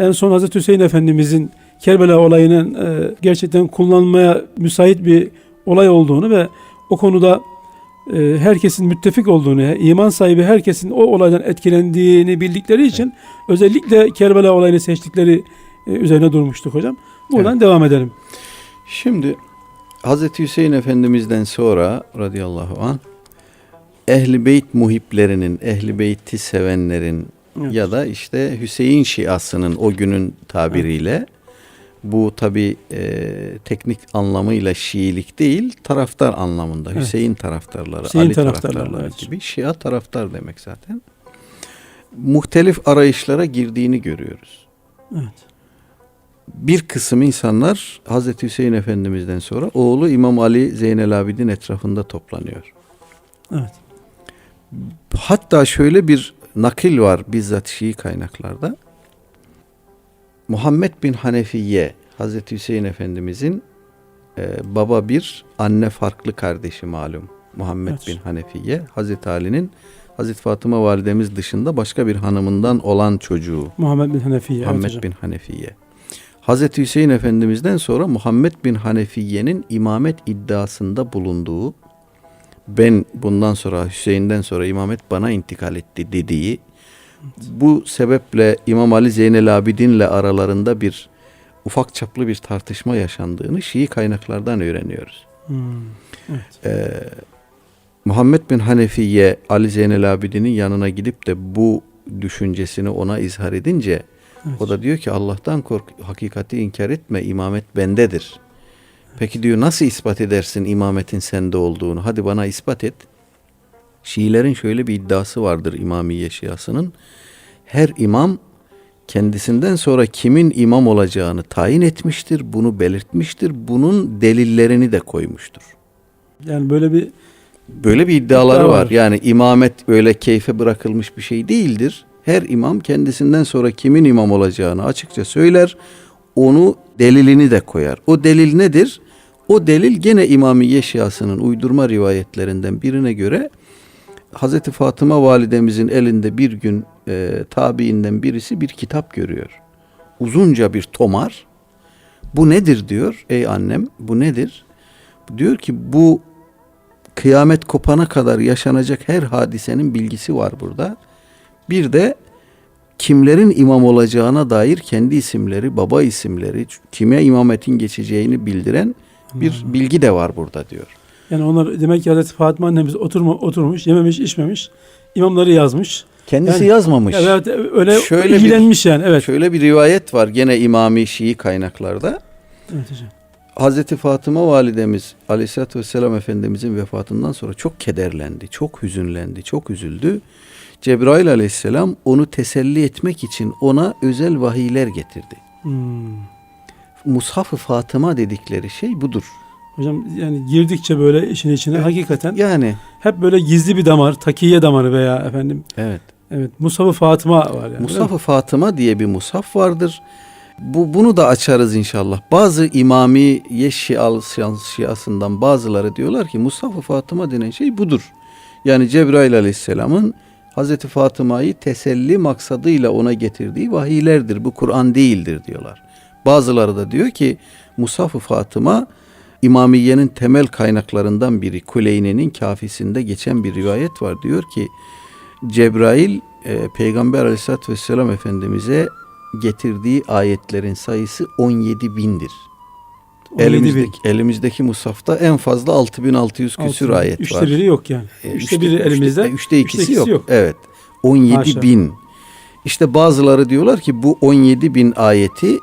En son Hazreti Hüseyin Efendimizin Kerbela olayının e, gerçekten kullanılmaya müsait bir olay olduğunu ve o konuda e, herkesin müttefik olduğunu, iman sahibi herkesin o olaydan etkilendiğini bildikleri için özellikle Kerbela olayını seçtikleri e, üzerine durmuştuk hocam. Buradan devam edelim. Şimdi Hazreti Hüseyin Efendimiz'den sonra radıyallahu an Ehli Beyt muhiplerinin, Ehli Beyt'i sevenlerin Evet. ya da işte Hüseyin Şiasının o günün tabiriyle bu tabi teknik anlamıyla Şiilik değil taraftar anlamında Evet. Hüseyin taraftarları, Hüseyin Ali taraftarları, taraftarları evet. gibi Şia taraftar demek zaten. Muhtelif arayışlara girdiğini görüyoruz. Evet. Bir kısım insanlar Hazreti Hüseyin Efendimiz'den sonra oğlu İmam Ali Zeynel Abidin etrafında toplanıyor. Evet. Hatta şöyle bir nakil var bizzat Şii kaynaklarda. Muhammed bin Hanefiye Hazreti Hüseyin Efendimizin e, baba bir anne farklı kardeşi malum. Muhammed Evet. bin Hanefiye Hazreti Ali'nin Hazreti Fatıma validemiz dışında başka bir hanımından olan çocuğu. Muhammed bin Hanefiye. evet Muhammed hocam. bin Hanefiye. Hazreti Hüseyin Efendimiz'den sonra Muhammed bin Hanefiye'nin imamet iddiasında bulunduğu ben bundan sonra Hüseyin'den sonra imamet bana intikal etti dediği bu sebeple İmam Ali Zeynel Abidin'le aralarında bir ufak çaplı bir tartışma yaşandığını Şii kaynaklardan öğreniyoruz. Hmm, Evet. Ee, Muhammed bin Hanefiye Ali Zeynel Abidin'in yanına gidip de bu düşüncesini ona izhar edince Evet. o da diyor ki Allah'tan kork, hakikati inkar etme, imamet bendedir. Peki diyor nasıl ispat edersin imametin sende olduğunu? Hadi bana ispat et. Şiilerin şöyle bir iddiası vardır İmamiye Şiasının. Her imam kendisinden sonra kimin imam olacağını tayin etmiştir, bunu belirtmiştir, bunun delillerini de koymuştur. Yani böyle bir Böyle bir iddiaları İddia var. var. Yani imamet böyle keyfe bırakılmış bir şey değildir. Her imam kendisinden sonra kimin imam olacağını açıkça söyler. Onu delilini de koyar. O delil nedir? O delil gene İmamiye Şiasının uydurma rivayetlerinden birine göre Hazreti Fatıma validemizin elinde bir gün e, tabiinden birisi bir kitap görüyor. Uzunca bir tomar. Bu nedir diyor. Ey annem bu nedir? Diyor ki bu kıyamet kopana kadar yaşanacak her hadisenin bilgisi var burada. Bir de kimlerin imam olacağına dair kendi isimleri, baba isimleri, kime imametin geçeceğini bildiren bir bilgi de var burada diyor. yani onlar demek ki Hazreti Fatıma annemiz oturma, oturmuş, yememiş, içmemiş. imamları yazmış. Kendisi Yani- yazmamış. Evet, öyle Şöyle bir- ilgilenmiş yani. Evet. Şöyle bir rivayet var gene İmami Şii kaynaklarda. Evet hocam. Hazreti Fatıma validemiz Aleyhisselatü Vesselam Efendimizin vefatından sonra çok kederlendi, çok hüzünlendi, çok üzüldü. Cebrail Aleyhisselam onu teselli etmek için ona özel vahiyler getirdi. Hmm. Mushaf-ı Fatıma dedikleri şey budur. Hocam yani girdikçe böyle işin içine hakikaten Yani hep böyle gizli bir damar, takiye damarı veya efendim evet. evet Musab-ı Fatıma var yani. Mushaf-ı Fatıma diye bir mushaf vardır. Bu bunu da açarız inşallah. Bazı imami Şial Şiasından bazıları diyorlar ki Mushaf-ı Fatıma denen şey budur. Yani Cebrail Aleyhisselam'ın Hazreti Fatıma'yı teselli maksadıyla ona getirdiği vahiylerdir. Bu Kur'an değildir diyorlar. Bazıları da diyor ki Mushaf-ı Fatıma İmamiye'nin temel kaynaklarından biri. Kuleyni'nin kafisinde geçen bir rivayet var. Diyor ki Cebrail e, Peygamber Aleyhisselatü Vesselam Efendimiz'e getirdiği ayetlerin sayısı 17 bindir. 17 bin. Elimizdeki, elimizdeki musafta en fazla 6600 küsür Altı- ayet üçte var. biri yok yani. E, üçte, biri elimizde. Üçte, üçte ikisi yok. Evet. 17 Maşallah. bin. İşte bazıları diyorlar ki bu 17 bin ayeti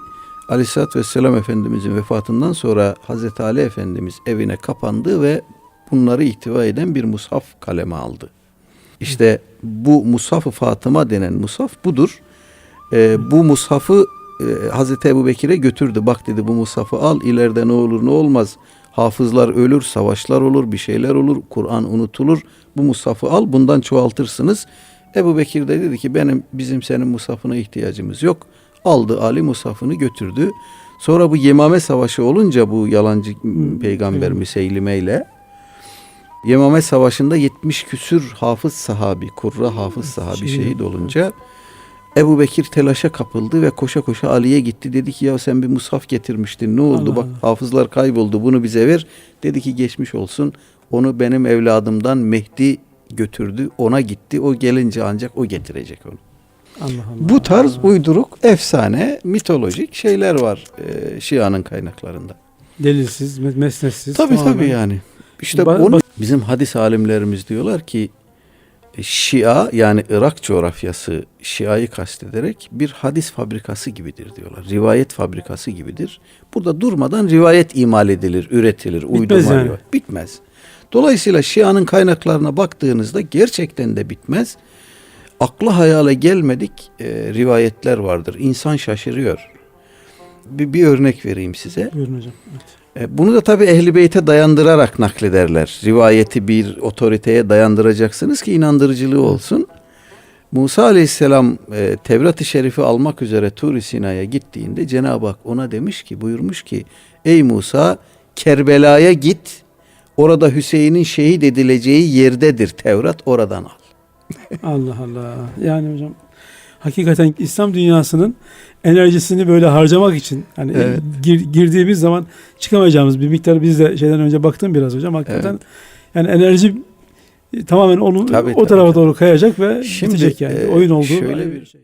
Aleyhisselatü Vesselam Efendimizin vefatından sonra Hazreti Ali Efendimiz evine kapandı ve bunları ihtiva eden bir mushaf kaleme aldı. İşte bu Mushaf-ı Fatıma denen mushaf budur. Ee, bu mushafı e, Hazreti Ebu Bekir'e götürdü. Bak dedi bu mushafı al ileride ne olur ne olmaz. Hafızlar ölür, savaşlar olur, bir şeyler olur, Kur'an unutulur. Bu mushafı al bundan çoğaltırsınız. Ebu Bekir de dedi ki benim bizim senin mushafına ihtiyacımız yok. Aldı Ali mushafını götürdü. Sonra bu Yemame Savaşı olunca bu yalancı peygamber evet. Müseylime ile Yemame Savaşı'nda 70 küsür hafız sahabi, kurra hafız sahabi şehit. şehit olunca Ebu Bekir telaşa kapıldı ve koşa koşa Ali'ye gitti. Dedi ki ya sen bir mushaf getirmiştin ne oldu Allah bak Allah. hafızlar kayboldu bunu bize ver. Dedi ki geçmiş olsun onu benim evladımdan Mehdi götürdü ona gitti o gelince ancak o getirecek onu. Allah Allah. Bu tarz uyduruk efsane mitolojik şeyler var e, Şia'nın kaynaklarında. delilsiz, me- mesnetsiz. Tabii tamamen. tabii yani. İşte Ba- onu bizim hadis alimlerimiz diyorlar ki e, Şia yani Irak coğrafyası Şia'yı kastederek bir hadis fabrikası gibidir diyorlar. Rivayet fabrikası gibidir. Burada durmadan rivayet imal edilir, üretilir, uydurma yani. Bitmez. Dolayısıyla Şia'nın kaynaklarına baktığınızda gerçekten de bitmez. Akla hayale gelmedik e, rivayetler vardır. İnsan şaşırıyor. Bir, bir örnek vereyim size. Buyurun hocam. Evet. E, Bunu da tabi ehli beyte dayandırarak naklederler. Rivayeti bir otoriteye dayandıracaksınız ki inandırıcılığı olsun. Musa aleyhisselam e, Tevrat-ı Şerif'i almak üzere Tur-i Sina'ya gittiğinde Cenab-ı Hak ona demiş ki buyurmuş ki ey Musa Kerbela'ya git orada Hüseyin'in şehit edileceği yerdedir Tevrat oradan al. Allah Allah. Yani hocam hakikaten İslam dünyasının enerjisini böyle harcamak için hani Evet. gir- girdiğimiz zaman çıkamayacağımız bir miktar biz de şeyden önce baktım biraz hocam hakikaten yani enerji tamamen onu Tabii, o tabii, tarafa tabii. doğru kayacak ve Şimdi, bitecek yani. e, Oyun olduğu şöyle bir- şey.